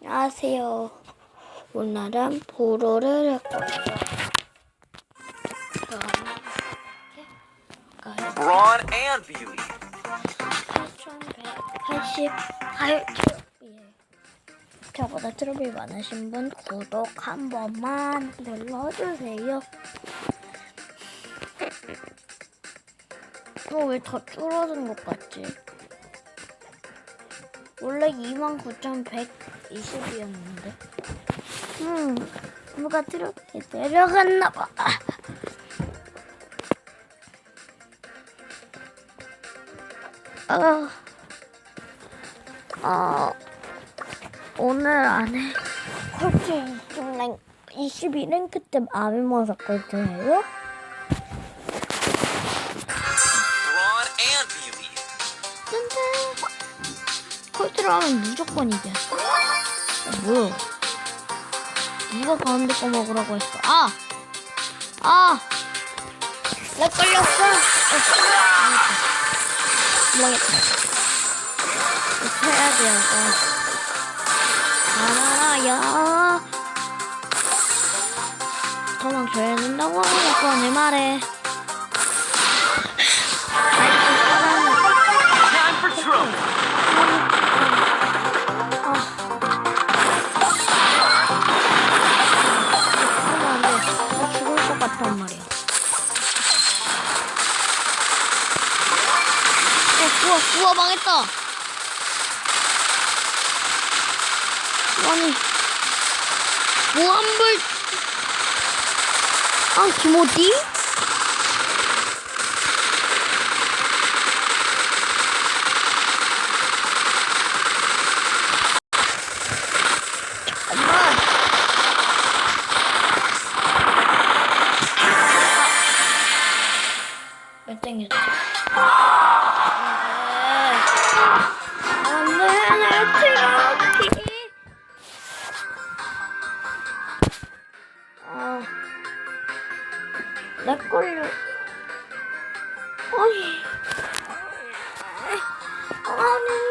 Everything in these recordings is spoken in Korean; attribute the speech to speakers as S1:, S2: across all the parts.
S1: 안녕하세요. 오늘은 보로를 할 거예요.
S2: Brawn and beauty.
S1: 8188트로피에 저보다 트로피 많으신 분 구독 한 번만 눌러주세요. 어, 왜 더 줄어든 것 같지? 원래 29,120이었는데. 음, 누가 트로피 내려갔나봐. 아, 어, 오늘 안에 콜트 중랭 22랭크 때 먹어서 콜트예요? 콜트를 하면 무조건 이겨. 아, 뭐야? 누가 가운데 거 먹으라고 했어? 아! 아! 렉 걸렸어! 이거 해야 돼요, 이거. 알아야. 도망쳐야 된다고 하니까 내 말에. 우와, 우와, 망했다. 아니, 무한불. 아, 김어디? 내 걸려. 아니. 아니.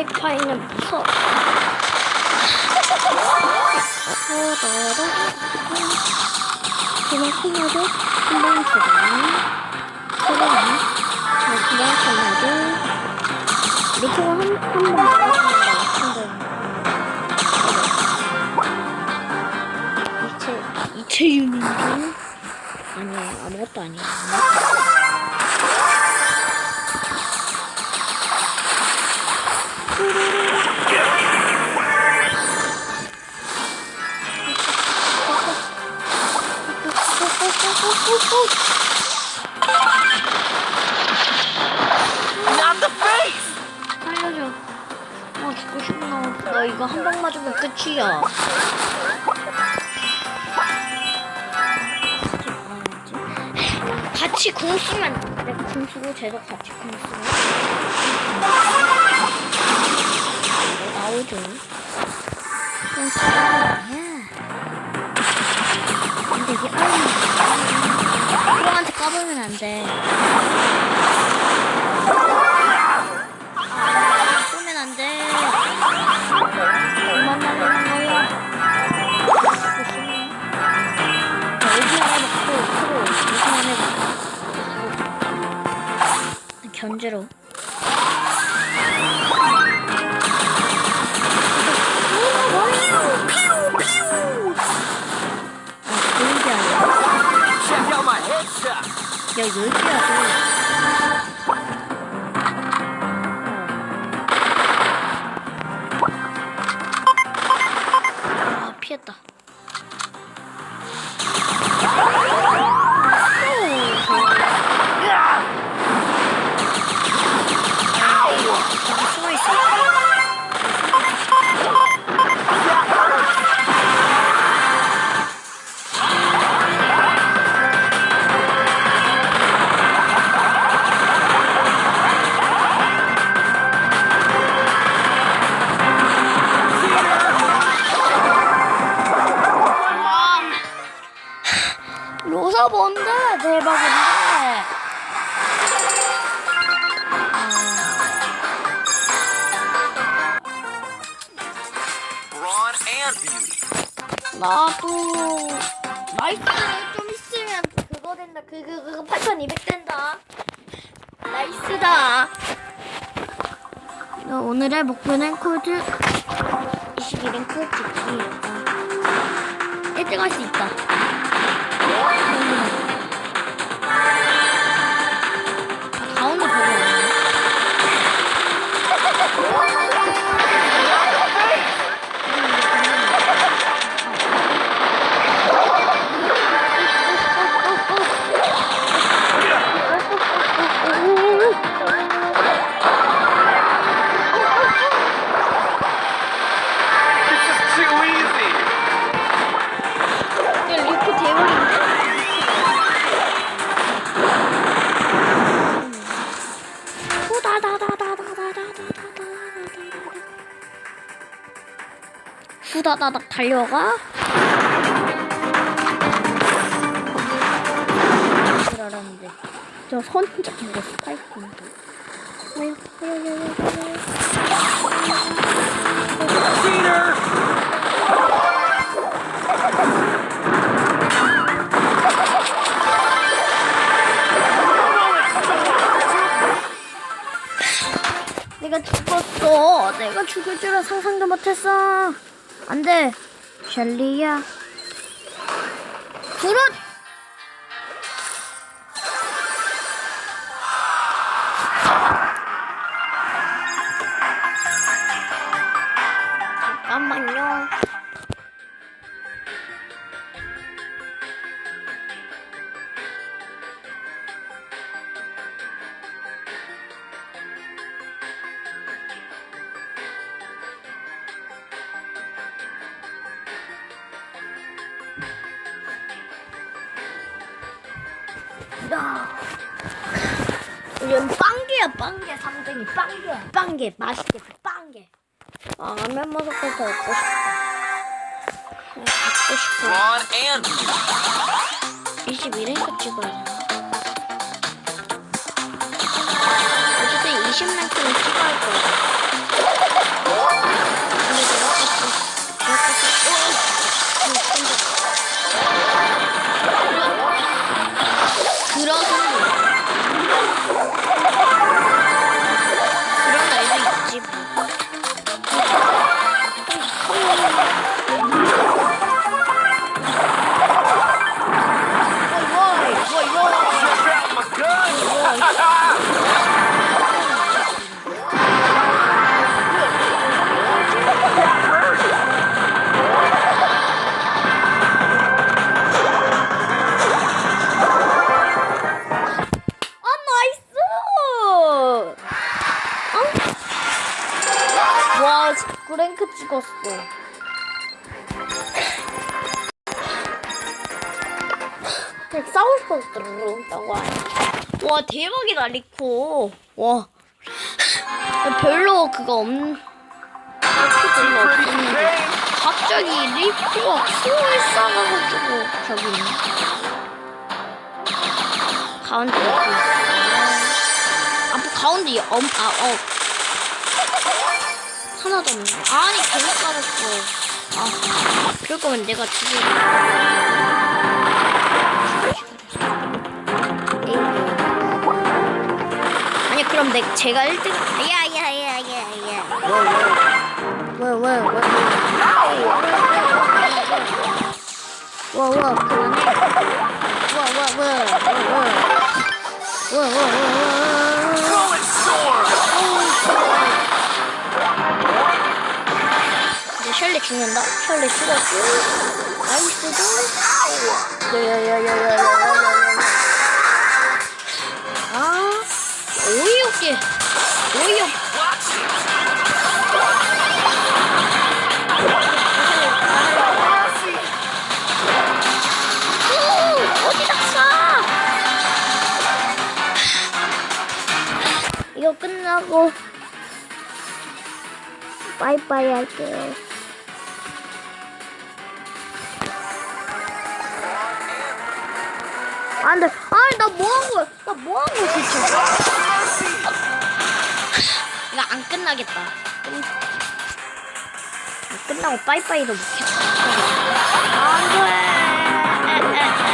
S1: 와이파이는 무서워. 그냥 콜라도 한번 주고. 그러면 그냥. 이렇게 한, 한번 이체 유닛 아니야, 아무것도 아니야.
S2: Not the face.
S1: 살려줘. 아, 죽고 싶어. 나 이거 한 방 맞으면 끝이야. 같이 궁 쓰면 내궁 쓰고 쟤도 같이 궁 쓰고 뭐 거야 근데 이게 아이 프로한테 까보면 안 돼 쏘면 안돼 그만 날리는 거야 이거 쏘면 자, 여기 하나 놓고 프로 하나 해봐 견제로 나도 나이스 좀 있으면 그거 된다. 그거 그거 8200 된다. 나이스다. 오늘의 목표는 코드 21랭크 찍기였다. 1등 할 수 있다 후다다닥 달려가. 줄 알았는데 저 선적 이거 스파이크인데. 내가 죽었어. 내가 죽을 줄은 상상도 못했어. 안 돼. 셸리야. 그렇! 야. 이건 빵개야 빵개. 삼등이 빵개야. 빵개 맛있겠다 빵개. 아 라면 먹을 거 먹고 싶다. 아, 갖고 싶어.
S2: Brawn and beauty.
S1: 21랭크 찍어야 되나? 어쨌든 20랭크는 찍어야 할 거야 그냥 싸우고 싶었어 와 대박이다 리코 와 별로 그거 없는 별로 없었는데 갑자기 리코가 킹을 싸가지고 저기 가운데 이렇게 있어. 아, 가운데 엄, 아, 어. 하나도 없네. 아니, 계속 깔았어. 아, 그럴 거면 내가 죽여. 그럼 내, 제가 1등. 야, 야, 야, 야, 야. 왜, 왜, 왜, 왜. 와, 와, 그러네. 와, 와, 와, 와, 와. 와, 와, 와, 와.
S2: Throw it, sword.
S1: 이제 셜리 죽는다. 셜리 죽었고. 나이스도. 야야야야야야야야야. 쏴? 이거 끝나고 빠이빠이 할게요. 안 돼. 아니, 나 뭐 한 거야? 나 뭐 한 거야, 진짜. 이거 안 끝나겠다. 좀... 끝나고 빠이빠이도 못했다. 안 돼.